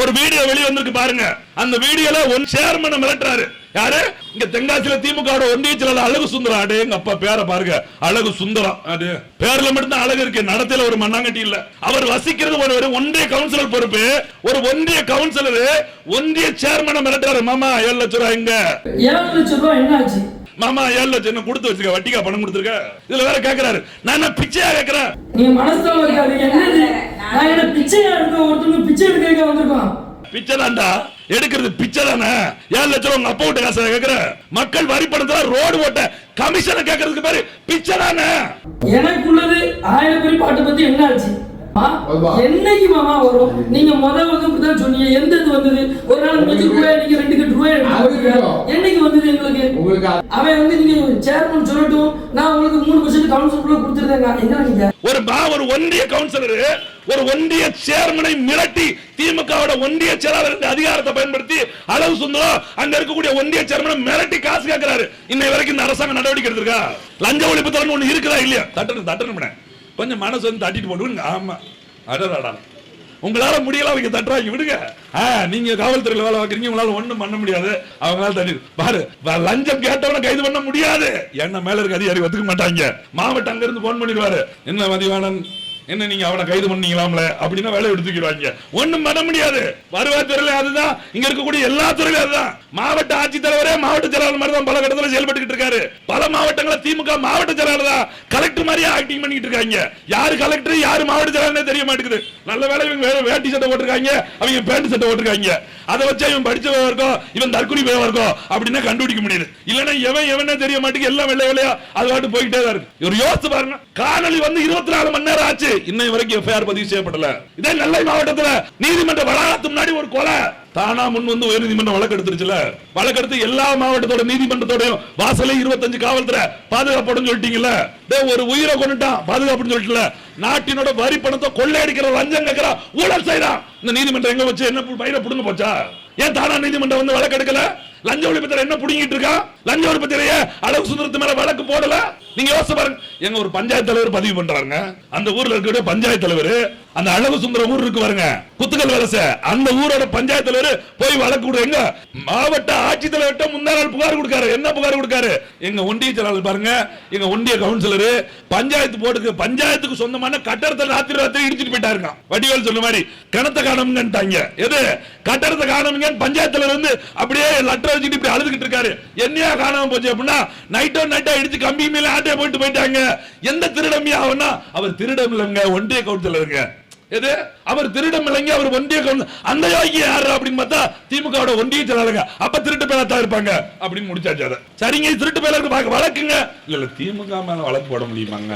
ஒரு வீடியோ வெளிய வந்திருக்கு பாருங்க. அந்த வீடியோல ஒன் சேர்மன் மிரட்டுறாரு. யாரு? இங்க தென்காசியில திமுக ஒன்றிய செயலாளர் அழகு சுந்தரம். அடே எங்க அப்பா பேரை பாருங்க. அழகு சுந்தரம். அது பேர்ல மட்டும்தான் அழகு இருக்கு. நடத்தையில ஒரு மண்ணாங்கட்டி இல்ல. அவர் வசிக்கிறது ஒரு ஒரு ஒன்றிய கவுன்சிலர் பொறுப்பு. ஒரு ஒன்றிய கவுன்சிலர் ஒன்றிய சேர்மனை மிரட்டுறாரு. மாமா ஏழு லட்சம் ரூபாய் எங்க? ஏழு லட்சம் ரூபாய் என்ன ஆச்சு மாமா ஏழு லட்சம் என்ன கொடுத்து வச்சுக்க வட்டிக்கா பணம் கொடுத்துருக்க? இதுல வேற கேக்குறாரு. நான் என்ன பிச்சையா கேக்குறேன்? நீங்க மனசுல இருக்காது என்னது? நான் என்ன பிச்சையா எடுக்க ஒருத்தவங்க பிச்சை எடுக்க வந்திருக்கோம் பிச்சை தான்டா எடுக்கிறது பிச்சை தானே? ஏழு லட்சம் உங்க அப்பா விட்ட காசை கேக்குற மக்கள் வரி பணத்துல ரோடு ஓட்ட கமிஷனை கேக்குறதுக்கு பேரு பிச்சை தானே? எனக்குள்ளது ஆயிரம் பேர் பாட்டை பத்தி என்ன ஆச்சு? என்னைக்கு மாமா வரும் நீங்க முதல் வந்து இப்படிதான் சொன்னீங்க எந்த இது வந்தது ஒரு நாள் அஞ்சு ரூபாய் நீங்க ரெண்டு கட்டு ரூபாய். என்னைக்கு வந்தது எங்களுக்கு அவன் வந்து நீங்க சேர்மன் சொல்லட்டும் நான் உங்களுக்கு மூணு பர்சன்ட் கவுன்சில் குள்ள கொடுத்துருந்தேங்க என்ன நீங்க ஒரு மா ஒரு ஒன்றிய கவுன்சிலர் ஒரு ஒன்றிய சேர்மனை மிரட்டி திமுகவோட ஒன்றிய செயலாளர் அதிகாரத்தை பயன்படுத்தி அளவு சுந்தரம் அங்க இருக்கக்கூடிய ஒன்றிய சேர்மனை மிரட்டி காசு கேட்கிறாரு இன்னை வரைக்கும் இந்த அரசாங்கம் நடவடிக்கை எடுத்திருக்கா லஞ்ச ஒழிப்பு தரணும் ஒண்ணு இருக்குதா இல்லையா தட்டணும் தட்டணும் கொஞ்சம் மனசு வந்து தட்டிட்டு போட்டு விடுங்க. ஆமா. அடடா உங்களால முடியல அவங்க தட்டுறாங்க விடுங்க. ஆ, நீங்க காவல்துறையில வேலை பார்க்கறீங்க உங்களால ஒண்ணும் பண்ண முடியாது. அவங்களால தட்டி பாரு லஞ்சம் கேட்டவன கைது பண்ண முடியாது. என்ன மேல இருக்க அதிகாரி ஒத்துக்க மாட்டாங்க. மாவட்டம் அங்கிருந்து போன் பண்ணிடுவாரு. என்ன மதிவானன்? என்ன நீங்க அவனை கைது பண்ணீங்களாம்ல? அப்படின்னா வேலையை எடுத்துக்கிடுவாங்க ஒண்ணும் பண்ண முடியாது. வருவாய்த்துறையில அதுதான். இங்க இருக்கக்கூடிய எல்லா துறையிலும் அதுதான். மாவட்ட ஆட்சித்தலைவரே மாவட்ட செயலாளர் மாதிரி தான் பல கட்டத்தில் செயல்பட்டு இருக்காரு. பல மாவட்டங்கள திமுக மாவட்ட செயலாளர் தான். கலெக்டர் மாதிரியே ஆக்டிங் பண்ணிட்டு இருக்காங்க. யாரு கலெக்டர் யாரு மாவட்ட செயலாளர் தெரிய மாட்டேங்குது. நல்ல வேலை இவங்க வேட்டி சட்டை போட்டிருக்காங்க. அவங்க பேண்ட் சட்டை போட்டிருக்காங்க. அதை வச்சா இவன் படிச்சவன் இருக்கும் இவன் தற்கொலை பேவா இருக்கும் அப்படின்னா கண்டுபிடிக்க முடியுது. இல்லைன்னா எவன் எவனே தெரிய மாட்டேங்குது. எல்லாம் வெள்ளை வெள்ளையா அது பாட்டு போயிட்டே தான் இருக்கு. ஒரு யோசிச்சு பாருங்க. காணொலி வந்து இருபத்தி நாலு மணி நேரம் ஆச்சு. இன்னை வரைக்கும் எஃப்ஐஆர் பதிவு செய்யப்படல. இதே நெல்லை மாவட்டத்துல நீதிமன்ற வளாகத்து முன்னாடி ஒரு கொலை. தானா முன் வந்து உயர் நீதிமன்றம் வழக்கு எடுத்துருச்சுல. வழக்கு எடுத்து எல்லா மாவட்டத்தோட நீதிமன்றத்தோடய வாசலே இருபத்தஞ்சு காவல்துறை பாதுகாப்படும் சொல்லிட்டீங்கல்ல. ஒரு உயிரை கொண்டுட்டான் பாதுகாப்புன்னு சொல்லிட்டுல. நாட்டினோட வரி பணத்தை கொள்ளையடிக்கிற லஞ்சம் கேட்கிற ஊழல் செய்யறான் இந்த நீதிமன்றம் எங்க வச்சு என்ன பயிரை புடுங்க போச்சா? ஏன் தானா நீதிமன்றம் வந்து வழக்கு எடுக்கல? லஞ்ச ஒழிப்புத்துறை என்ன புடுங்கிட்டு இருக்கா? லஞ்ச ஒழிப்புத்துறைய அளவு சுந்தரத்து மேல வழக்கு போடல? நீங்க யோசிச்சு பாருங்க. எங்க ஒரு பஞ்சாயத்து தலைவர் பதிவு பண்றாங்க அந்த ஊர்ல இருக்கக்கூடிய பஞ்சாயத்து தலைவர் அந்த அழகு சுந்தர ஊர் இருக்கு பாருங்க. குத்துக்கல் வலச அந்த ஊரோட பஞ்சாயத்து தலைவர் போய் வழக்கு கொடு எங்க? மாவட்ட ஆட்சித்தலைவர்கிட்ட முந்தா நாள் புகார் கொடுக்காரு. என்ன புகார் கொடுக்காரு? எங்க ஒன்றிய செயலாளர் பாருங்க. எங்க ஒன்றிய கவுன்சிலர் பஞ்சாயத்து போர்டுக்கு பஞ்சாயத்துக்கு சொந்தமான கட்டடத்தை ராத்திரி ராத்திரி இடிச்சிட்டு போயிட்டாருங்க வடிவேல் சொன்ன மாதிரி கிணத்தை காணமுங்கன்ட்டாங்க எது? கட்டடத்தை காணமுங்கன்னு பஞ்சாயத்துல இருந்து அப்படியே லெட்டர் வச்சுட்டு இப்படி அழுதுகிட்டு இருக்காரு. என்னையா காணாம போச்சு அப்படின்னா நைட்டோ நைட்டா இடிச்சு கம்பி மேல ஆட்டே போயிட்டு போயிட்டாங்க. எந்த திருடமையா அவனா அவர் திருடம் இல்லைங்க ஒன்றிய கவுன்சில் இருங்க எது? அவர் திருடம் இல்லைங்க அவர் ஒன்றிய கவுன்சிலர். அந்த யோகி யாரு அப்படின்னு பார்த்தா திமுகவோட ஒன்றிய செயலாளருங்க. அப்ப திருட்டு பேரா தான் இருப்பாங்க அப்படின்னு முடிச்சாச்சு அதை. சரிங்க திருட்டு பேருக்கு பார்க்க வழக்குங்க. இல்ல இல்ல திமுக மேல வழக்கு போட முடியுமாங்க?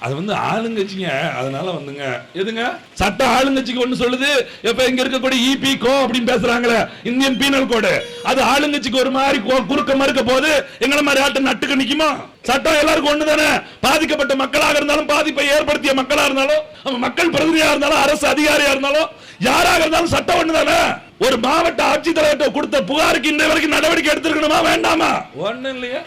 அது வந்து ஆளுங்கட்சிங்க. அதனால வந்துங்க. எதுங்க? சட்ட ஆளுங்கட்சிக்கு ஒண்ணு சொல்லுது. இப்ப இங்க இருக்கக்கூடிய இபி கோ அப்படின்னு பேசுறாங்களே. இந்தியன் பீனல் கோடு அது ஆளுங்கட்சிக்கு ஒரு மாதிரி குறுக்க மறுக்க போது எங்களை மாதிரி ஆட்டம் நட்டுக்கு நிக்குமா? சட்டம் எல்லாருக்கும் ஒண்ணு தானே பாதிக்கப்பட்ட மக்களாக இருந்தாலும் பாதிப்பை ஏற்படுத்திய மக்களா இருந்தாலும் மக்கள் பிரதிநிதியா இருந்தாலும் அரசு அதிகாரியா இருந்தாலும் யாராக இருந்தாலும் சட்டம் ஒண்ணு தானே ஒரு மாவட்ட ஆட்சித்தலைவர்கிட்ட கொடுத்த புகாருக்கு இந்த வரைக்கும் நடவடிக்கை எடுத்திருக்கணுமா வேண்டாமா? ஒண்ணு இல்லையா.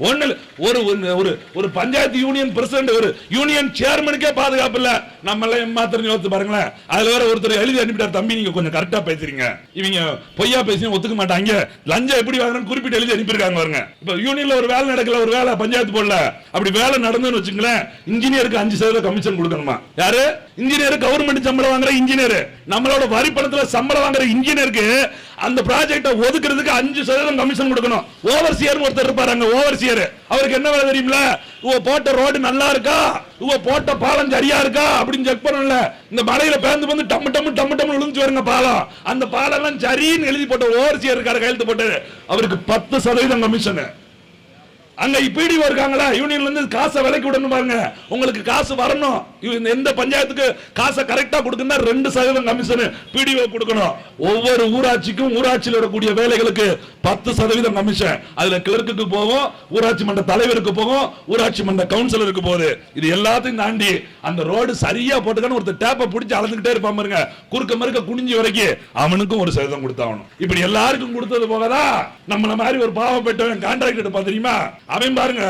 ஒண்ணு ஒரு ஒரு- ஒரு ஒரு பஞ்சாயத்து யூனியன் பிரசிடண்ட் ஒரு யூனியன் சேர்மனுக்கே பாதுகாப்பு இல்ல. நம்ம எல்லாம் ஏமாத்திரம் யோசித்து பாருங்களேன். அதுல வேற ஒருத்தர் எழுதி அனுப்பிட்டார். தம்பி நீங்க கொஞ்சம் கரெக்டா பேசுறீங்க. இவங்க பொய்யா பேசி ஒத்துக்க மாட்டாங்க. லஞ்சம் எப்படி வாங்கணும்னு குறிப்பிட்டு எழுதி அனுப்பியிருக்காங்க பாருங்க. இப்ப யூனியன்ல ஒரு வேலை நடக்கல ஒரு வேலை பஞ்சாயத்து போடல. அப்படி வேலை நடந்துன்னு வச்சுங்களேன் இன்ஜினியருக்கு அஞ்சு சதவீதம் கமிஷன் கொடுக்கணுமா? யாரு? இன்ஜினியர் கவர்மெண்ட் சம்பளம் வாங்குற இன்ஜினியர் நம்மளோட வரி பணத்துல சம்பளம் வாங்குற இன்ஜினியருக்கு அந்த ப்ராஜெக்ட ஒதுக்குறதுக்கு அஞ்சு சதவீதம் கமிஷன் கொடுக்கணும். ஓவர்சியர் ஒருத்தர் இருப்பாரு ஓவர்சியர் ஓவர்சியர் அவருக்கு என்ன வேலை தெரியுமில? இவ போட்ட ரோடு நல்லா இருக்கா? இவ போட்ட பாலம் சரியா இருக்கா? அப்படின்னு செக் பண்ணல இந்த மலையில பேந்து வந்து டம்மு டம்மு டம்மு டம்மு விழுந்து வருங்க பாலம். அந்த பாலம் எல்லாம் சரின்னு எழுதி போட்ட ஓவர்சியர் இருக்காரு கையெழுத்து போட்டு அவருக்கு பத்து சதவீதம் கமிஷன் அங்க பிடிஓ இருக்காங்களா? யூனியன்ல இருந்து காசை விலைக்கு விடணும் பாருங்க. உங்களுக்கு காசு வரணும். இந்த எந்த பஞ்சாயத்துக்கு காசை கரெக்டா கொடுக்கணும்னா ரெண்டு சதவீதம் கமிஷன் பிடிஓ கொடுக்கணும். ஒவ்வொரு ஊராட்சிக்கும் ஊராட்சியில் வரக்கூடிய வேலைகளுக்கு பத்து சதவீதம் கமிஷன் அதுல கிளர்க்குக்கு போகும் ஊராட்சி மன்ற தலைவருக்கு போகும் ஊராட்சி மன்ற கவுன்சிலருக்கு போகுது. இது எல்லாத்தையும் தாண்டி அந்த ரோடு சரியா போட்டுக்கான ஒருத்தர் டேப்பை பிடிச்சி அளந்துகிட்டே இருப்பான் பாருங்க. குறுக்க மறுக்க குனிஞ்சி வரைக்கும் அவனுக்கும் ஒரு சதவீதம் கொடுத்தாகணும். இப்படி எல்லாருக்கும் கொடுத்தது போகதா நம்மள மாதிரி ஒரு பாவப்பட்டவன் கான்ட்ராக்ட் இருப்பான் தெரியுமா? அவன் பாருங்க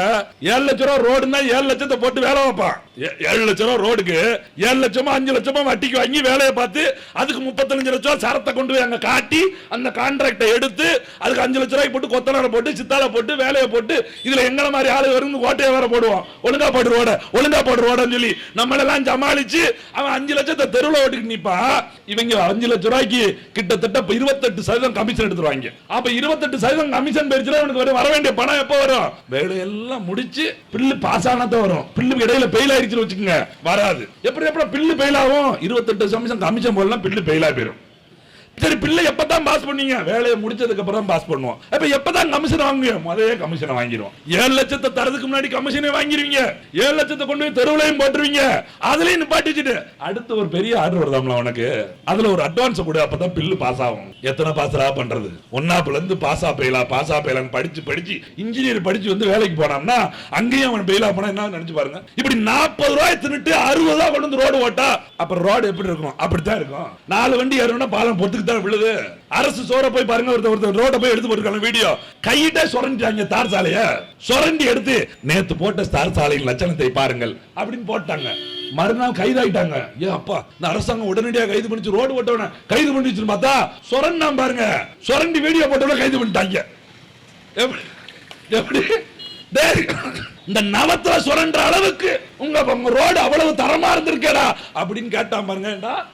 ஏழு லட்சம் ரூபா ரோடுன்னா ஏழு லட்சத்தை போட்டு வேலை வைப்பான். ஏழு லட்சம் ரூபா ரோடுக்கு ஏழு லட்சமா அஞ்சு லட்சமா வட்டிக்கு வாங்கி வேலையை பார்த்து அதுக்கு முப்பத்தஞ்சு லட்சம் சரத்தை கொண்டு போய் அங்க காட்டி அந்த கான்ட்ராக்டை எடுத்து அதுக்கு அஞ்சு லட்ச ரூபாய்க்கு போட்டு கொத்தனார போட்டு சித்தால போட்டு வேலையை போட்டு இதுல எங்கள மாதிரி ஆளு வரும் கோட்டையை வேற போடுவோம் ஒழுங்கா போடு ரோட ஒழுங்கா போடு ரோடன்னு சொல்லி நம்மளெல்லாம் சமாளிச்சு அவன் அஞ்சு லட்சத்தை தெருவில் ஓட்டுக்கு நிற்பா இவங்க அஞ்சு லட்ச ரூபாய்க்கு கிட்டத்தட்ட இப்போ இருபத்தெட்டு சதவீதம் கமிஷன் எடுத்துருவாங்க. அப்ப இருபத்தெட்டு சதவீதம் கமிஷன் போயிருச்சுன்னா அவனுக்கு வர- வேண்டிய பணம் எப்போ வரும்? வேலையெல்லாம் முடிச்சு பில்லு பாஸ் ஆனதான் வரும். பில்லு இடையில பெயில் ஆயிடுச்சுன்னு வச்சுக்கோங்க வராது. எப்படி எப்படி பில்லு பெயில் ஆகும். இருபத்தெட்டு கமிஷன் கமிஷன் போடலாம் பில்லு பெயிலாக போயிடும் சரி பிள்ளை எப்பதான் பாஸ் பண்ணீங்க? வேலையை முடிச்சதுக்கு அப்புறம் பாஸ் பண்ணுவோம். அப்ப எப்பதான் கமிஷன் வாங்குவீங்க? முதலே கமிஷனை வாங்கிடுவோம். ஏழு லட்சத்தை தரதுக்கு முன்னாடி கமிஷனே வாங்கிடுவீங்க. ஏழு லட்சத்தை கொண்டு போய் தெருவுலையும் போட்டுருவீங்க. அதுலயும் பாட்டிச்சுட்டு அடுத்து ஒரு பெரிய ஆர்டர் வருதாம்ல உனக்கு. அதுல ஒரு அட்வான்ஸ் கொடு அப்பதான் பில்லு பாஸ் ஆகும். எத்தனை பாஸ்ரா பண்றது? ஒன்னாப்புல இருந்து பாஸா ஆப்பைலா பாஸா ஆப்பைலான்னு படிச்சு படிச்சு இன்ஜினியர் படிச்சு வந்து வேலைக்கு போனோம்னா அங்கேயும் அவன் பெயிலா போனா என்ன நினைச்சு பாருங்க. இப்படி நாற்பது ரூபாய் தின்னுட்டு அறுபது ரூபாய் கொண்டு வந்து ரோடு ஓட்டா. அப்புறம் ரோடு எப்படி இருக்கும்? அப்படித்தான் இருக்கும். நாலு வண்டி ஏறணும்னா பாலம் பொத்துக்கு தான் விழுது. அரசு சோற போய் பாருங்க ஒருத்தர் ஒருத்தர் ரோட போய் எடுத்து போட்டுருக்காங்க வீடியோ கையிட்டே சுரண்டிட்டாங்க தார் சாலைய. சுரண்டி எடுத்து நேத்து போட்ட தார் சாலையின் லட்சணத்தை பாருங்கள் அப்படின்னு போட்டாங்க. மறுநாள் கைதாயிட்டாங்க. ஏ அப்பா இந்த அரசாங்கம் உடனடியாக கைது பண்ணிச்சு ரோடு போட்டவன கைது பண்ணிச்சு பார்த்தா சுரண்டா பாருங்க. சுரண்டி வீடியோ போட்டவன கைது பண்ணிட்டாங்க. எப்படி எப்படி? இந்த நவத்துல சுரண்ட அளவுக்கு உங்க உங்க ரோடு அவ்வளவு தரமா இருந்திருக்கேடா அப்படின்னு கேட்டான் பாருங்க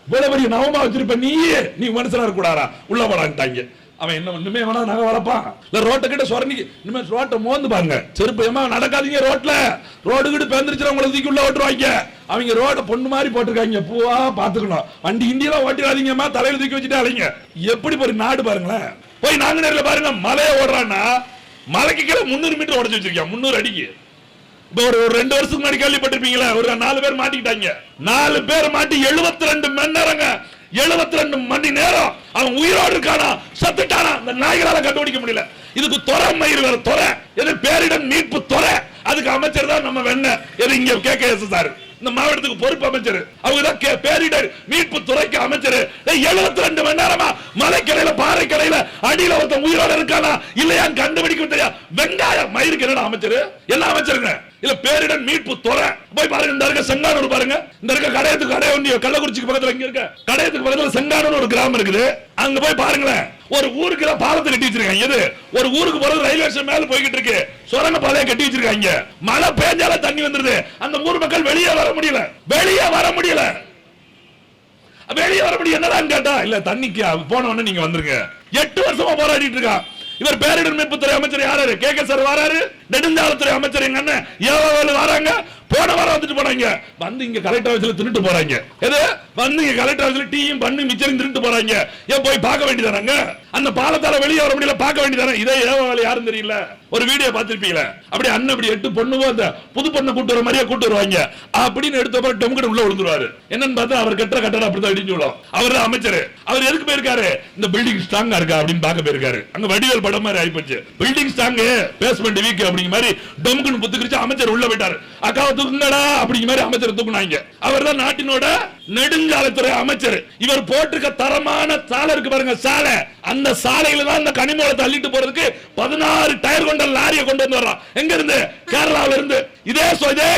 இவ்வளவு பெரிய நவமா வச்சிருப்ப நீயே நீ மனுஷனா இருக்க கூடாதா உள்ள போடான்ட்டாங்க அவன் என்ன ஒண்ணுமே வேணா நகை வளர்ப்பான். இல்ல ரோட்டை கிட்ட சொரணிக்கு இனிமே ரோட்டை மோந்து பாருங்க. செருப்பு ஏமா நடக்காதீங்க ரோட்ல. ரோடு கிட்ட பேந்துருச்சு உங்களை தூக்கி உள்ள ஓட்டுருவாங்க. அவங்க ரோட பொண்ணு மாதிரி போட்டிருக்காங்க. பூவா பாத்துக்கணும் வண்டி இந்தியெல்லாம் ஓட்டிடாதீங்கம்மா. தலையில தூக்கி வச்சுட்டு அலைங்க. எப்படி ஒரு நாடு பாருங்களேன். போய் நாங்க நேரில் பாருங்க மலையை ஓடுறான்னா மலைக்கு கீழே முந்நூறு மீட்டர் உடச்சு வச்சிருக்கியா? முந்நூறு அடிக்கு. இப்போ ஒரு ஒரு ரெண்டு வருஷத்துக்கு முன்னாடி கேள்விப்பட்டிருப்பீங்களா? ஒரு நாலு பேர் மாட்டிக்கிட்டாங்க. நாலு பேர் மாட்டி 72 ரெண்டு மணி நேரங்க. 72 ரெண்டு மணி நேரம். அவன் உயிரோடு இருக்கானா? சத்துட்டானா? இந்த நாய்களால கண்டுபிடிக்க முடியல. இதுக்கு துறை மயிர் வேற துறை எது பேரிடம் மீட்பு துறை அதுக்கு அமைச்சர் தான் நம்ம வெண்ண. எது இங்க கே கே எஸ் சார். இந்த மாவட்டத்துக்கு பொறுப்பு அமைச்சர். அவங்க தான் கே- பேரிடர் மீட்பு துறைக்கு அமைச்சர். எழுபத்தி ரெண்டு மணி நேரமா மலைக்கடையில பாறைக்கடையில அடியில ஒருத்தன் உயிரோட இருக்கானா? இல்லையான்னு கண்டுபிடிக்க தெரியாது வெங்காயம் மயிருக்கு என்ன அமைச்சர்? என்ன அமைச்சருங்க இல்ல பேரிடர் மீட்பு துறை போய் பாருங்க இந்த இருக்க செங்கானூர் பாருங்க. இந்த இருக்க கடையத்துக்கு கடை வண்டி கள்ளக்குறிச்சிக்கு பக்கத்துல இங்க இருக்க. கடையத்துக்கு பக்கத்துல செங்கானூர் ஒரு கிராமம் இருக்குது. அங்க போய் பாருங்களேன். ஒரு ஊருக்கு தான் பாலத்தை கட்டி வச்சிருக்காங்க. எது? ஒரு ஊருக்கு போறது ரயில்வே ஸ்டேஷன் மேல போய்கிட்டு இருக்கு. சுரங்க பாதையை கட்டி வச்சிருக்காங்க மழை பெஞ்சால தண்ணி வந்துருது. அந்த ஊர் மக்கள் வெளியே வர முடியல. வெளியே வர முடியல. வெளியே வர முடியும் என்னதான் கேட்டா இல்ல தண்ணிக்கு போன உடனே நீங்க வந்துருங்க. எட்டு வருஷமா போராடிட்டு இருக்கான் இவர் பேரிடர் மீட்புத்துறை அமைச்சர் யாரு? கே கே சார் வராரு. நெடுஞ்சாலைத்துறை அமைச்சர் எங்க அண்ணன் ஏவாவேலு வராங்க. போன வாரம் வந்துட்டு போறாங்க வந்து இங்க கலெக்டர் ஆஃபீஸ்ல தின்னுட்டு போறாங்க. எது? வந்து இங்க கலெக்டர் ஆஃபீஸ்ல டீயும் பண்ணு மிச்சரும் தின்னுட்டு போறாங்க. ஏன் போய் பார்க்க வேண்டியதானங்க அந்த பாலத்தால வெளியே வர முடியல பார்க்க வேண்டியதானே இதே ஏவாவேலு யாரும் தெரியல. ஒரு வீடியோ பார்த்திருப்பீங்களா? அப்படி அண்ணன் அப்படி எட்டு பொண்ணுவோ அந்த புது பொண்ணை கூட்டு வர மாதிரியே கூட்டு வருவாங்க. அப்படின்னு எடுத்த அப்புறம் டொமுக்கு உள்ள விழுந்துருவாரு. என்னன்னு பார்த்தா அவர் கட்டுற கட்டடம் அப்படிதான் இடிஞ்சு விடும் அவர் தான் அமைச்சர். அவர் எதுக்கு போயிருக்காரு? இந்த பில்டிங் ஸ்ட்ராங்கா இருக்கா அப்படின்னு பார்க்க போயிருக்காரு. அங்க வடிவேல் படம் மாதிரி ஆயிப்போச்சு. பில்டிங் ஸ்ட்ராங் பேஸ்மெண்ட் வீக் அப்படிங்கிற மாதிரி டொமுக்குன்னு புத்துக்கிச்சு அமைச்சர் உள்ள போயிட்டாரு. அக்காவை தூக்குங்கடா அப்படிங்கிற மாதிரி அமைச்சர் தூக்குனாங்க. அவர் தான் நாட்டினோட நெடுஞ்சாலைத்துறை அமைச்சர். இவர் போட்டிருக்க தரமான சாலை இருக்கு பாருங்க சாலை. அந்த சாலையில தான் இந்த கனிமூலை தள்ளிட்டு போறதுக்கு பதினாறு டயர் கொண்ட லாரியை கொண்டு வந்து வர்றான். எங்க இருந்து கேரளாவில இருந்து இதே இதே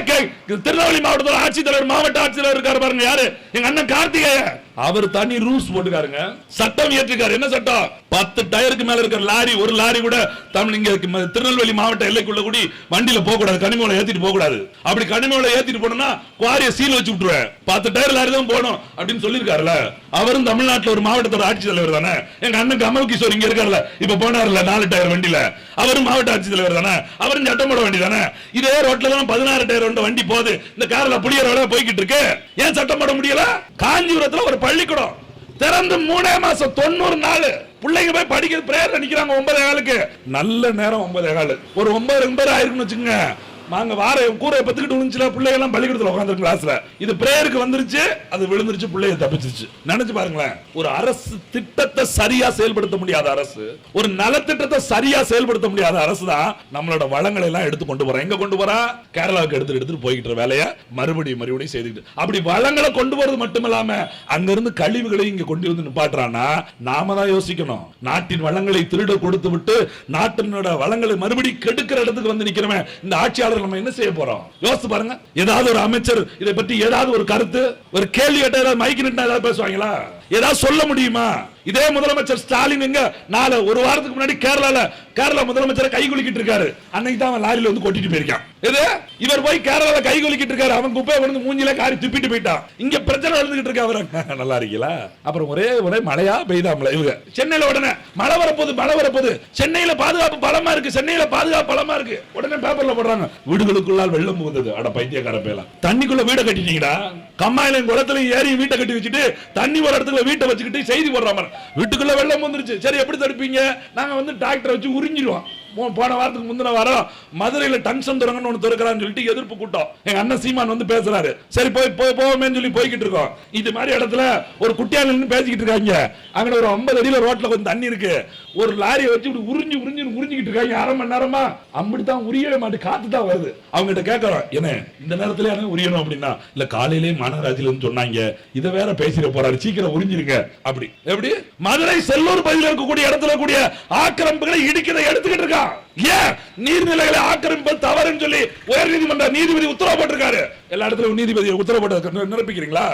திருநெல்வேலி மாவட்டத்தில் ஆட்சித்தலைவர் மாவட்ட ஆட்சித்தலைவர் இருக்காரு பாருங்க யாரு? எங்க அண்ணன் கார்த்திகேயன். அவர் தனி ரூல்ஸ் போட்டுக்காருங்க. சட்டம் ஏற்றுக்காரு. என்ன சட்டம்? பத்து டயருக்கு மேல இருக்கிற லாரி ஒரு லாரி கூட தமிழ் இங்க திருநெல்வேலி மாவட்ட எல்லைக்குள்ள கூடி வண்டியில போக கூடாது கனிமூலை ஏத்திட்டு போக கூடாது அப்படி கனிமூலை ஏத்திட்டு போனோம்னா குவாரிய சீல் வச்சு விட்டுருவேன். பத்து டயர் லாரி தான் போகணும் அப்படின்னு சொல்லியிருக்காருல்ல. அவரும் தமிழ்நாட்டுல ஒரு மாவட்டத்தோட ஆட்சித்தலைவர் தானே. எங்க அண்ணன் கமல் கிஷோர் இங்க இருக்காருல்ல. இப்ப போனார்ல நாலு டயர் வண்டியில. அவரும் மாவட்ட ஆட்சித்தலைவர் தானே. அவரும் சட்டம் போட வேண்டி தானே. இதே ரோட்ல தான் பதினாறு டயர் வண்டி போகுது. இந்த கார்ல புளியரோட போய்கிட்டு இருக்கு. ஏன் சட்டம் போட முடியல? காஞ்சிபுரத்துல ஒரு பள்ளிக்கூடம். திறந்து மூணே மாசம் தொண்ணூறு நாள். பிள்ளைங்க போய் படிக்கிற பிரேயர் நிக்கிறாங்க ஒன்பதே காலுக்கு. நல்ல நேரம் ஒன்பதே காலு. ஒரு ஒன்பது ஒன்பது ஆயிருக்குன்னு வச்சுக்கோங்க. நாங்க வார கூரை பத்துக்கிட்டு விழுந்துச்சுல பிள்ளைங்க எல்லாம் பள்ளிக்கூடத்துல உட்காந்துருக்கு கிளாஸ்ல இது பிரேயருக்கு வந்துருச்சு அது விழுந்துருச்சு பிள்ளைய தப்பிச்சிருச்சு. நினைச்சு பாருங்களேன் ஒரு அரசு திட்டத்தை சரியா செயல்படுத்த முடியாத அரசு ஒரு நலத்திட்டத்தை சரியா செயல்படுத்த முடியாத அரசு தான் நம்மளோட வளங்களை எல்லாம் எடுத்து கொண்டு போறோம் எங்க கொண்டு போறா? கேரளாவுக்கு எடுத்துட்டு எடுத்துட்டு போய்கிட்டு வேலையை மறுபடியும் மறுபடியும் செய்துக்கிட்டு. அப்படி வளங்களை கொண்டு போறது மட்டும் இல்லாம அங்க இருந்து கழிவுகளை இங்க கொண்டு வந்து நிப்பாட்டுறானா நாம தான் யோசிக்கணும். நாட்டின் வளங்களை திருட கொடுத்து விட்டு நாட்டினோட வளங்களை மறுபடியும் கெடுக்கிற இடத்துக்கு வந்து நிக்கிறவன் இந்த ஆட்சியாளர் தலைவர் நம்ம என்ன செய்ய போறோம்? யோசிச்சு பாருங்க. ஏதாவது ஒரு அமைச்சர் இதை பற்றி ஏதாவது ஒரு கருத்து ஒரு கேள்வி கேட்ட ஏதாவது மைக்கு நின்று ஏதாவது பேசுவாங்களா? ஏதாவது சொல்ல முடியுமா? இதே முதலமைச்சர் ஸ்டாலின் எங்க? நாலு ஒரு வாரத்துக்கு முன்னாடி கேரளால கேரளா முதலமைச்சரை கை குலுக்கிட்டு இருக்காரு. அன்னைக்கு தான் அவன் லாரியில வந்து கொட்டிட்டு போயிருக்கான். இது இவர் போய் கேரளால கை குலுக்கிட்டு இருக்காரு. அவன் குப்பையை வந்து மூஞ்சில காரி துப்பிட்டு போயிட்டான். இங்க பிரச்சனை எழுந்துகிட்டு இருக்கா. அவர் நல்லா இருக்கீங்களா? அப்புறம் ஒரே ஒரே மழையா பெய்தாமல இவங்க? சென்னையில உடனே மழை வரப்போகுது மழை வரப்போகுது. சென்னையில பாதுகாப்பு பலமா இருக்கு. சென்னையில பாதுகாப்பு பலமா இருக்கு. உடனே பேப்பர்ல போடுறாங்க. வீடுகளுக்குள்ளால் வெள்ளம் புகுந்தது. அட பைத்தியக்கார பேல தண்ணிக்குள்ள வீட கட்டிட்டீங்கடா. கம்மாயிலும் குளத்துலயும் ஏறி வீட்டை கட்டி வச்சுட்டு தண்ணி ஒரு இடத்துல வீட்டை வச்சுக்கிட்டு செய்தி போடுற வீட்டுக்குள்ள வெள்ளம் வந்துருச்சு. சரி எப்படி தடுப்பீங்க? நாங்க வந்து டாக்டரை வச்சு உறிஞ்சிருவோம். போன வாரத்துக்கு முந்தின வாரம் மதுரையில டங்ஷன் துறங்கன்னு ஒன்று திறக்கிறான்னு சொல்லிட்டு எதிர்ப்பு கூட்டம். எங்க அண்ணன் சீமான் வந்து பேசுறாரு. சரி போய் போய் போவோமேன்னு சொல்லி போய்கிட்டு இருக்கோம். இது மாதிரி இடத்துல ஒரு குட்டியால நின்னு பேசிக்கிட்டு இருக்காங்க. அங்க ஒரு 50 அடியில ரோட்ல கொஞ்சம் தண்ணி இருக்கு. ஒரு லாரியை வச்சு இப்படி உறிஞ்சி உறிஞ்சி உறிஞ்சிக்கிட்டு இருக்காங்க. அரை மணி நேரமா அப்படித்தான் உரியவே மாட்டு காத்து தான் வருது. அவங்க கிட்ட கேட்கறோம் என்ன இந்த நேரத்துல எனக்கு உரியணும் அப்படின்னா? இல்ல காலையிலே மாநகராட்சியில சொன்னாங்க. இதை வேற பேசிட போறாரு. சீக்கிரம் உறிஞ்சிருங்க. அப்படி. எப்படி? மதுரை செல்லூர் பகுதியில் இருக்கக்கூடிய இடத்துல கூடிய ஆக்கிரமிப்புகளை இடிக்கிறத எடுத்துக்கிட்டு இருக்கான். ஏன்? நீர்நிலைகளை ஆக்கிரமிப்பது தவறுன்னு சொல்லி உயர் நீதிமன்ற நீதிபதி உத்தரவு போட்டிருக்காரு எல்லா இடத்துலயும் நீதிபதி உத்தரவு போட்டு நிரப்பிக்கிறீங்களா?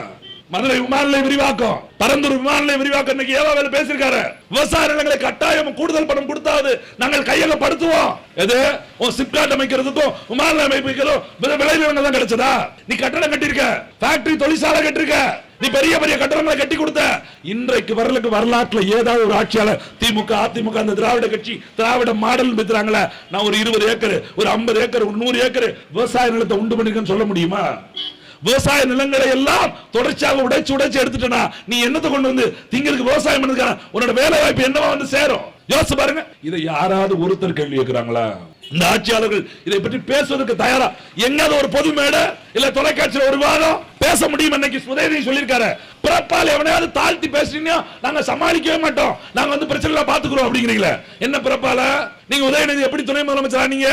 மதுரை விமான நிலைய விரிவாக்கம். பரந்தூர் விமான நிலைய விரிவாக்கம் இன்னைக்கு ஏவாவேல பேசியிருக்காரு. விவசாய நிலங்களை கட்டாயம் கூடுதல் பணம் கொடுத்தாவது நாங்கள் கையில படுத்துவோம் எது? உன் சிப்காட் அமைக்கிறதுக்கும் விமான நிலையம் அமைக்கிறதும் விளைநிலங்கள் தான் கிடைச்சதா? நீ கட்டடம் கட்டியிருக்க. ஃபேக்டரி தொழிற்சாலை கட்டிருக்க நீ பெரிய பெரிய கட்டடங்களை கட்டி கொடுத்த. இன்றைக்கு வரலுக்கு வரலாற்றுல ஏதாவது ஒரு ஆட்சியாளர் திமுக அதிமுக அந்த திராவிட கட்சி திராவிட மாடல் பேசுறாங்களே நான் ஒரு இருபது ஏக்கர் ஒரு ஐம்பது ஏக்கர் ஒரு நூறு ஏக்கர் விவசாய நிலத்தை உண்டு பண்ணிருக்கேன்னு சொல்ல முடியுமா? விவசாய நிலங்களை எல்லாம் தொடர்ச்சியாக உடைச்சு உடைச்சு எடுத்துட்டனா? நீ என்னத்தை கொண்டு வந்து திங்களுக்கு விவசாயம் பண்ணதுக்கான உன்னோட வேலை வாய்ப்பு என்னவா வந்து சேரும்? யோசிச்சு பாருங்க. இதை யாராவது ஒருத்தர் கேள்வி கேட்கிறாங்களா? இந்த ஆட்சியாளர்கள் இதை பற்றி பேசுவதற்கு தயாரா? எங்காவது ஒரு பொது மேடை இல்ல தொலைக்காட்சியில் ஒரு வாரம் பேச முடியும் இன்னைக்கு சுதேவி சொல்லியிருக்காரு. பிறப்பால் எவனையாவது தாழ்த்தி பேசுறீங்க நாங்க சமாளிக்கவே மாட்டோம். நாங்க வந்து பிரச்சனை பாத்துக்கிறோம் அப்படிங்கிறீங்களே. என்ன பிறப்பால? நீங்க உதயநிதி எப்படி துணை முதலமைச்சர் நீங்க?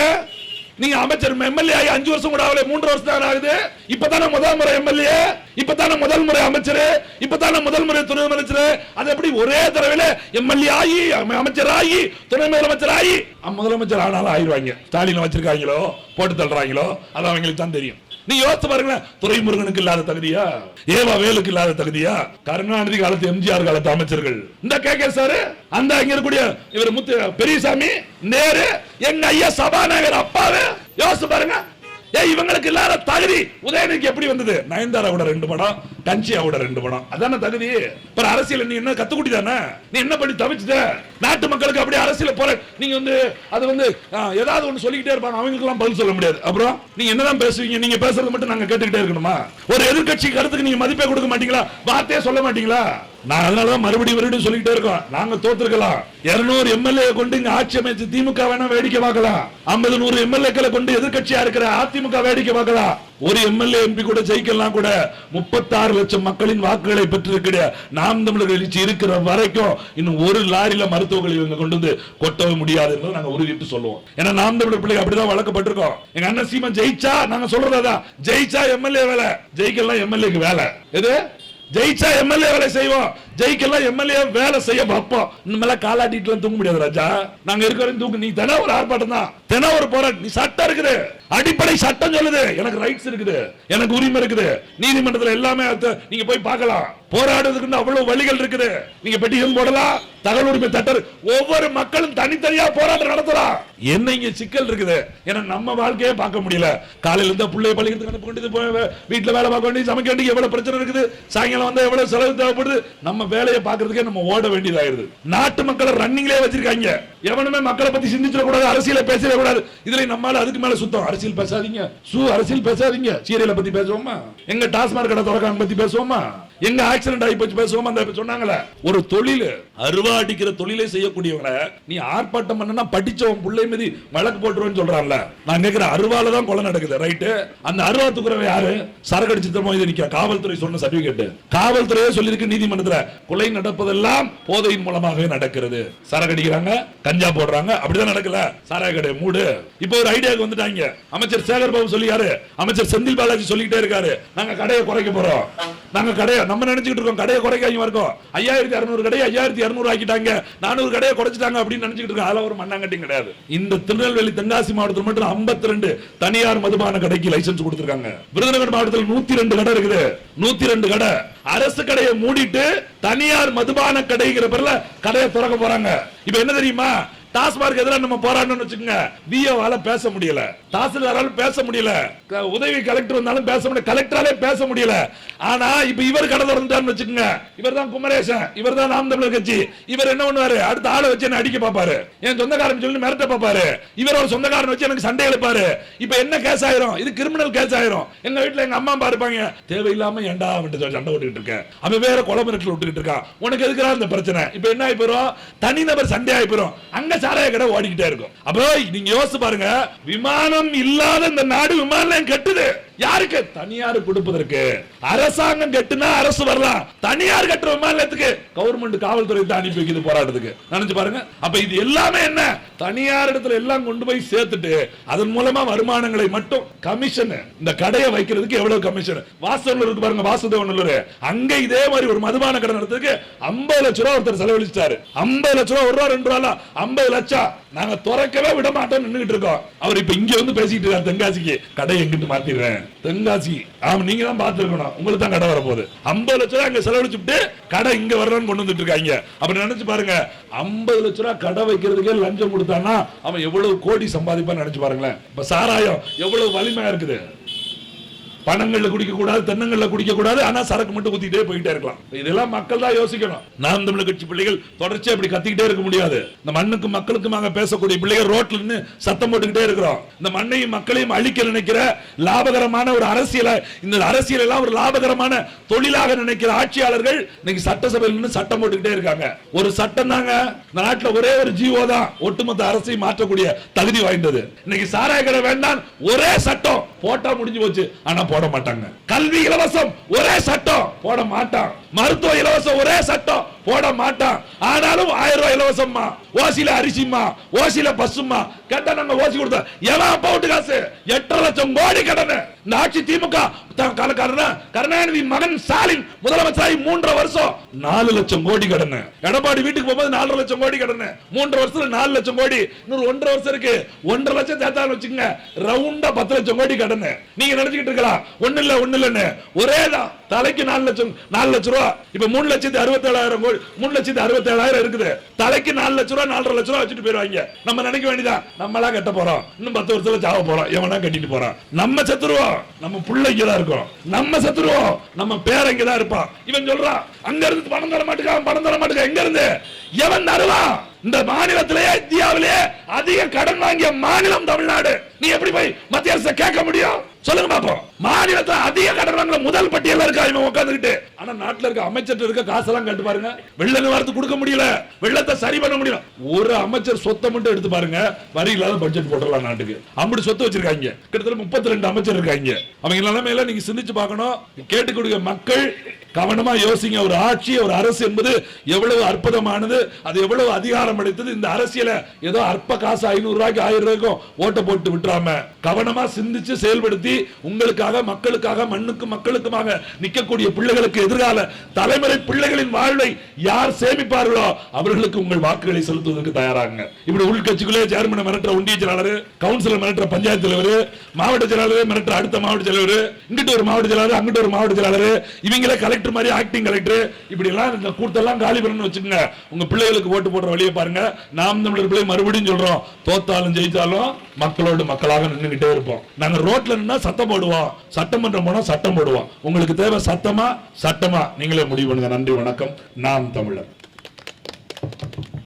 நீங்க அமைச்சர் எம்எல்ஏ ஆகி அஞ்சு வருஷம் கூட ஆகல மூன்று வருஷம் தான் ஆகுது. இப்பதானே முதல் முறை எம்எல்ஏ? இப்பதானே முதல் முறை அமைச்சர்? இப்பதானே முதல் முறை துணை முதலமைச்சர்? அது எப்படி ஒரே தடவையில எம்எல்ஏ ஆகி அமைச்சர் ஆகி துணை முதலமைச்சர் ஆகி முதலமைச்சர் ஆனாலும் ஆயிருவாங்க ஸ்டாலின் வச்சிருக்காங்களோ? போட்டு தள்ளுறாங்களோ? அது அவங்களுக்கு தான் தெரியும். நீ யோசித்து பாருங்களேன். துரைமுருகனுக்கு இல்லாத தகுதியா? ஏவா வேலுக்கு இல்லாத தகுதியா? கருணாநிதி காலத்து எம்ஜிஆர் காலத்து அமைச்சர்கள். இந்த கே கே சாரு அந்த அங்க இருக்கக்கூடிய இவர் முத்து பெரியசாமி நேரு எங்க ஐயா சபாநாயகர் அப்பாவே யோசித்து பாருங்க. ஏய் இவங்களுக்கு இல்லாத தகுதி. உதயநிதிக்கு எப்படி வந்தது? நயன்தாராவோட ரெண்டு படம் கஞ்சியாவோட ரெண்டு படம். அதானே தகுதி? பிற அரசியல் நீ என்ன கத்துக்குட்டி தானே? நீ என்ன பண்ணி தவிச்சுட்ட? நாட்டு மக்களுக்கு அப்படியே அரசியல் போற நீங்க வந்து அது வந்து ஏதாவது ஒண்ணு சொல்லிக்கிட்டே இருப்பாங்க. அவங்களுக்கு பதில் சொல்ல முடியாது. அப்புறம் நீங்க என்னதான் பேசுவீங்க? நீங்க பேசுறது மட்டும் நாங்க கேட்டுக்கிட்டே இருக்கணுமா? ஒரு எதிர்க்கட்சி கருத்துக்கு நீங்க மதிப்பே கொடுக்க மாட்டீங்களா? வார்த்தையே சொல்ல மாட்டீங்களா? நான் அதனாலதான் மறுபடியும் மறுபடியும் சொல்லிக்கிட்டே இருக்கோம். நாங்க தோத்துருக்கலாம். இருநூறு எம்எல்ஏ கொண்டு இங்க ஆட்சி அமைச்சு திமுக வேணா வேடிக்கை பார்க்கலாம். ஐம்பது நூறு எம்எல்ஏக்களை கொண்டு எதிர்க்கட்சியா இருக்கிற அதிமுக வேடிக்கை பார்க்கலாம். ஒரு எம்எல்ஏ எம்பி கூட ஜெயிக்கலாம் கூட முப்பத்தாறு லட்சம் மக்களின் வாக்குகளை பெற்றிருக்கிற நாம் தமிழர் எழுச்சி இருக்கிற வரைக்கும் இன்னும் ஒரு லாரியில மருத்துவ கழிவு இங்க கொண்டு வந்து கொட்டவே முடியாது என்பதை நாங்க உறுதிட்டு சொல்லுவோம். ஏன்னா நாம் தமிழர் பிள்ளைங்க அப்படிதான் வளர்க்கப்பட்டிருக்கோம். எங்க அண்ணன் சீமன் ஜெயிச்சா நாங்க சொல்றதா ஜெயிச்சா எம்எல்ஏ வேலை. ஜெயிக்கலாம் எம்எல்ஏக்கு வேலை. எது? ஜெயிச்சா எம்எல்ஏ வேலை செய்வோம். ஜெயிக்கலாம் எம்எல்ஏ வேலை செய்ய பார்ப்போம் இனிமேல காலாட்டிட்டு தூங்க முடியாது ராஜா. நாங்க இருக்கிற தூக்கு. நீ தினம் ஒரு ஆர்ப்பாட்டம் தான். தினம் ஒரு போராட்டம். நீ சட்டம் இருக்குது. அடிப்படை சட்டம் சொல்லுது. எனக்கு ரைட்ஸ் இருக்குது. எனக்கு உரிமை இருக்குது. நீதிமன்றத்துல எல்லாமே நீங்க போய் பார்க்கலாம். போராடுறதுக்கு அவ்வளவு வழிகள் இருக்குது. நீங்க பெட்டிஷன் போடலாம். தகவல் உரிமை தட்டர் ஒவ்வொரு மக்களும் தனித்தனியா போராட்டம் நடத்தலாம். என்ன இங்க சிக்கல் இருக்குது? ஏன்னா நம்ம வாழ்க்கையே பார்க்க முடியல. காலையில இருந்து பிள்ளைய பள்ளிக்கிறதுக்கு அனுப்ப வேண்டியது போய் வீட்டுல வேலை பார்க்க வேண்டியது சமைக்க வேண்டியது எவ்வளவு பிரச்சனை இருக்குது? சாயங்காலம் வந்தா எவ்வளவு செலவு தேவைப்படுது? நம்ம வேலையை பார்க்கறதுக்கே நம்ம ஓட வேண்டியதாயிருது. நாட்டு மக்களை ரன்னிங்லேயே வச்சிருக்காங்க. எவனுமே மக்களை பத்தி சிந்திச்சிட கூடாது அரசியல பேசவே கூடாது. இதுல நம்மால அதுக்கு மேல சுத்தம். அரசியல் பேசாதீங்க. சு அரசியல் பேசாதீங்க. சீரியலை பத்தி பேசுவோமா? எங்க டாஸ்மாக் கடை திறக்காம பத்தி பேசுவோமா? எங்க ஆக்சிடென்ட் ஆகி போச்சு பேசுவோம் அந்த சொன்னாங்கல்ல சொன்னாங்களே ஒரு தொழில் அருவா அடிக்கிற தொழிலை செய்யக்கூடியவங்களை நீ ஆர்ப்பாட்டம் பண்ணனா படிச்சவன் புள்ளை மீதி வழக்கு போட்டுருவேன்னு சொல்றான்ல. நான் கேட்கிற அருவால தான் கொலை நடக்குது ரைட்டு அந்த அருவா தூக்குறவன் யாரு? சரகடிச்சு தரமோ இது நிக்க. காவல்துறை சொன்ன சர்டிபிகேட் காவல்துறையே சொல்லியிருக்கு நீதிமன்றத்துல. கொலை நடப்பதெல்லாம் போதையின் மூலமாகவே நடக்கிறது. சரகடிக்கிறாங்க கஞ்சா போடுறாங்க அப்படிதான் நடக்கல. சாராய கடை மூடு. இப்போ ஒரு ஐடியாவுக்கு வந்துட்டாங்க. அமைச்சர் சேகர் பாபு சொல்லியாரு அமைச்சர் செந்தில் பாலாஜி சொல்லிக்கிட்டே இருக்காரு. நாங்க கடையை குறைக்க போறோம். நாங்க கடையை நம்ம நினைச்சுக்கிட்டு இருக்கோம் கடையை குறைக்காம இருக்கோம் ஐயாயிரத்தி அறுநூறு கடையை ஐயாயிரத்தி அறுநூறு ஆக்கிட்டாங்க. நானூறு கடையை குறைச்சிட்டாங்க அப்படின்னு நினைச்சுக்கிட்டு இருக்கோம். அதெல்லாம் ஒரு மண்ணாங்கட்டியும் கிடையாது. இந்த திருநெல்வேலி தென்காசி மாவட்டத்தில் மட்டும் 52 தனியார் மதுபான கடைக்கு லைசென்ஸ் கொடுத்துருக்காங்க. விருதுநகர் மாவட்டத்தில் நூத்தி ரெண்டு கடை இருக்குது. நூத்தி ரெண்டு கடை. அரசு கடையை மூடிட்டு தனியார் மதுபான கடைங்கிற பேர்ல கடையை திறக்க போறாங்க. இப்ப என்ன தெரியுமா? டாஸ்மார்க் எதிராக நம்ம போராடணும்னு வச்சுக்கோங்க. விஓவால பேச முடியல. தாசில்தாராலும் பேச முடியல. உதவி கலெக்டர் வந்தாலும் பேச முடியல. கலெக்டராலே பேச முடியல. ஆனா இப்ப இவர் கடை திறந்துட்டாருன்னு வச்சுக்கோங்க. இவர் தான் குமரேசன். இவர் தான் நாம் தமிழர் கட்சி. இவர் என்ன பண்ணுவாரு? அடுத்த ஆளை வச்சு என்ன அடிக்க பாப்பாரு என் சொந்தக்காரன் சொல்லி மிரட்ட பாப்பாரு இவர் ஒரு சொந்தக்காரன் வச்சு எனக்கு சண்டை எழுப்பாரு. இப்ப என்ன கேஸ் ஆயிரும்? இது கிரிமினல் கேஸ் ஆயிரும். எங்க வீட்டுல எங்க அம்மா அப்பா இருப்பாங்க. தேவையில்லாம ஏண்டா அவன்கிட்ட சண்டை போட்டுக்கிட்டு இருக்கேன் அவன் வேற குழம்பு மிரட்டல் விட்டுக்கிட்டு இருக்கான் உனக்கு எதுக்குறா இந்த பிரச்சனை? இப்ப என்ன ஆகி போயிரும்? தனிநபர் சண்டை ஆகி போயிரும். அங்க சாராய கடை ஓடிக்கிட்டே இருக்கும். அப்போ நீங்க யோசிச்சு பாருங்க விமானம் இல்லாத இந்த நாடு விமானம் கட்டுது? யாருக்கு? தனியார் கொடுப்பதற்கு. அரசாங்கம் கட்டுனா அரசு வரலாம். தனியார் கட்டுற விமானத்துக்கு கவர்மெண்ட் காவல்துறை தான் அனுப்பி வைக்கிறது போராட்டத்துக்கு. நினைச்சு பாருங்க. அப்ப இது எல்லாமே என்ன? தனியார் இடத்துல எல்லாம் கொண்டு போய் சேர்த்துட்டு அதன் மூலமா வருமானங்களை மட்டும் கமிஷன் இந்த கடையை வைக்கிறதுக்கு எவ்வளவு கமிஷன் வாசல்ல இருக்கு பாருங்க வாசுதேவன் அங்க இதே மாதிரி ஒரு மதுபான கடை நடத்துறதுக்கு 50 லட்சம் ரூபா ஒருத்தர் செலவழிச்சிட்டாரு. 50 லட்சம் ரூபா ஒரு ரூபா ரெண்டு ரூபா ஐம்பது லட்சம். நாங்க திறக்கவே விட மாட்டோம் நின்னுகிட்டு இருக்கோம். அவர் இப்ப இங்க வந்து பேசிட்டு இருக்காரு தென்காசிக்கு. கடை எங்கிட்டு மாத்திடுறேன் தென்காசி ஆமா நீங்க தான் பார்த்துருக்கணும். உங்களுக்கு தான் கடை வரப்போகுது. ஐம்பது லட்ச ரூபா அங்க செலவழிச்சுட்டு கடை இங்க வரணும்னு கொண்டு வந்துட்டு இருக்காங்க. அப்படி நினைச்சு பாருங்க ஐம்பது லட்ச ரூபா கடை வைக்கிறதுக்கே லஞ்சம் கொடுத்தானா அவன் எவ்வளவு கோடி சம்பாதிப்பான்னு நினைச்சு பாருங்களேன். இப்ப சாராயம் எவ்வளவு வலிமையா இருக்குது? பணங்களில் குடிக்க கூடாது குடிக்கக்கூடாது குடிக்க கூடாது சரக்கு மட்டும் ஊற்றிட்டே போயிட்டே இருக்கலாம். இதெல்லாம் மக்கள் தான் யோசிக்கணும். நாம் தமிழ் கட்சி பிள்ளைகள் தொடர்ச்சியாக இப்படி கத்திக்கிட்டே இருக்க முடியாது. இந்த மண்ணுக்கும் மக்களுக்குமாக பேசக்கூடிய பிள்ளைகள் ரோட்டில் நின்று சத்தம் போட்டுக்கிட்டே இருக்கிறோம். இந்த மண்ணையும் மக்களையும் அழிக்க நினைக்கிற லாபகரமான ஒரு அரசியலை இந்த அரசியல் எல்லாம் ஒரு லாபகரமான தொழிலாக நினைக்கிற ஆட்சியாளர்கள் இன்னைக்கு சட்டசபையில் நின்று சட்டம் போட்டுக்கிட்டே இருக்காங்க. ஒரு சட்டம் தாங்க இந்த ஒரே ஒரு ஜீவோ தான் ஒட்டுமொத்த அரசையும் மாற்றக்கூடிய தகுதி வாய்ந்தது. இன்னைக்கு சாராய கடை வேண்டாம் ஒரே சட்டம். போட்டா முடிஞ்சு போச்சு. ஆனா போட மாட்டாங்க. கல்வி இலவசம். ஒரே சட்டம். போட மாட்டான். மருத்துவ இலவசம் ஒரே சட்டம். போட மாட்டான். ஆனாலும் ஆயிரம் ரூபாய் இலவசம்மா. ஓசில அரிசிம்மா. ஓசில பஸ்ஸுமா கேட்டா நாங்க ஓசி கொடுத்தோம் எவன் அப்பா விட்டு காசு? எட்டரை லட்சம் கோடி கடன். இந்த ஆட்சி திமுக கருணாநிதி மகன் ஸ்டாலின் முதலமைச்சராகி மூன்றரை வருஷம். நாலு லட்சம் கோடி கடன். எடப்பாடி வீட்டுக்கு போகும்போது நாலரை லட்சம் கோடி கடன். மூன்றரை வருஷத்துல நாலு லட்சம் கோடி. இன்னொரு ஒன்றரை வருஷம் இருக்கு. ஒன்றரை லட்சம் சேர்த்தாலும் வச்சுக்கோங்க. ரவுண்டா பத்து லட்சம் கோடி கடன். நீங்க நினைச்சுக்கிட்டு இருக்கலாம். ஒண்ணு இல்ல ஒண்ணு இல்லன்னு. ஒரே தான் தலைக்கு நாலு லட்சம் நாலு லட்சம் ரூபா. இப்ப மூணு லட்சத்தி அறுபத்தி ஏழாயிரம் மூணு லட்சத்தி அறுபத்தி ஏழாயிரம் இருக்குது. தலைக்கு நாலு லட்ச ரூபா நாலரை லட்ச ரூபா வச்சுட்டு போயிருவாங்க. நம்ம நினைக்க வேண்டியதான் நம்மளா கட்ட போறோம். இன்னும் பத்து வருஷத்துல சாவ போறோம். எவனா கட்டிட்டு போறான்? நம்ம செத்துருவோம். நம்ம பிள்ளைங்க தான் இருக்கும் நம்ம செத்துருவோம். நம்ம பேரங்க தான் இருப்பான். இவன் சொல்றான் அங்க இருந்து பணம் தர மாட்டேங்க பணம் தர மாட்டேங்க எங்க இருந்து? எவன் தருவான்? இந்த மாநிலத்திலேயே இந்தியாவிலேயே அதிக கடன் வாங்கிய மாநிலம் தமிழ்நாடு. நீ எப்படி போய் மத்திய அரசு கேட்க முடியும்? சொல்லுங்க பாப்போம். மாநிலத்தில் அதிக கடன் வாங்குற முதல் பட்டியல இருக்கா இவன் உட்காந்துக்கிட்டு ஆனா நாட்டில் இருக்க அமைச்சர் இருக்க காசெல்லாம் கட்டு பாருங்க. வெள்ள நிவாரணத்துக்கு கொடுக்க முடியல. வெள்ளத்தை சரி பண்ண முடியல. ஒரு அமைச்சர் சொத்தை மட்டும் எடுத்து பாருங்க. வரி இல்லாத பட்ஜெட் போட்டுடலாம் நாட்டுக்கு. அப்படி சொத்து வச்சிருக்காங்க. கிட்டத்தட்ட முப்பத்தி ரெண்டு அமைச்சர் இருக்காங்க. அவங்க நிலைமையில நீங்க சிந்திச்சு பார்க்கணும். கேட்டுக்கூடிய மக்கள் கவனமா யோசிங்க. ஒரு ஆட்சி ஒரு அரசு என்பது எவ்வளவு அற்புதமானது அது எவ்வளவு அதிகாரம் அளித்தது. இந்த அரசியல ஏதோ அற்ப காசு ஐநூறு ரூபாய்க்கு ஆயிரம் ரூபாய்க்கும் ஓட்ட போட்டு விட்டுறாம கவனமா சிந்திச்சு செயல்படுத்தி உங்களுக்காக மக்களுக்காக மண்ணுக்கும் மக்களுக்குமாக நிற்கக்கூடிய பிள்ளைகளுக்கு எதிர்கால தலைமுறை பிள்ளைகளின் வாழ்வை யார் சேமிப்பார்களோ அவர்களுக்கு உங்கள் வாக்குகளை செலுத்துவதற்கு தயாராங்க இப்படி உள்கட்சிக்குள்ளே சேர்மனை மிரட்டுற ஒன்றிய செயலாளர் கவுன்சிலர் மிரட்டுற பஞ்சாயத்து தலைவர் மாவட்ட செயலாளர் மிரட்டுற அடுத்த மாவட்ட செயலாளர் இங்கிட்டு ஒரு மாவட்ட செயலாளர் அங்கிட்டு ஒரு மாவட்ட செயலாளர் இவங்களே கலெக்டர் மாதிரி ஆக்டிங் கலெக்டர் இப்படி எல்லாம் இந்த கூட்டெல்லாம் காலி பண்ணணும்னு வச்சுக்கோங்க. உங்க பிள்ளைகளுக்கு ஓட்டு போடுற வழியை பாருங்க. நாம் தமிழர் பிள்ளை மறுபடியும் சொல்றோம் தோத்தாலும் ஜெயித்தாலும் மக்களோடு மக்களாக நின்றுகிட்டே இருப்போம். நாங்க ரோட்ல நின்னா சத்தம் போடுவோம். சட்டமன்றம் போனா சட்டம் போடுவோம். உங்களுக்கு தேவை சட்டமா சட்டமா. நீங்களே முடிவு பண்ணுங்க. நன்றி வணக்கம். நாம் தமிழர்.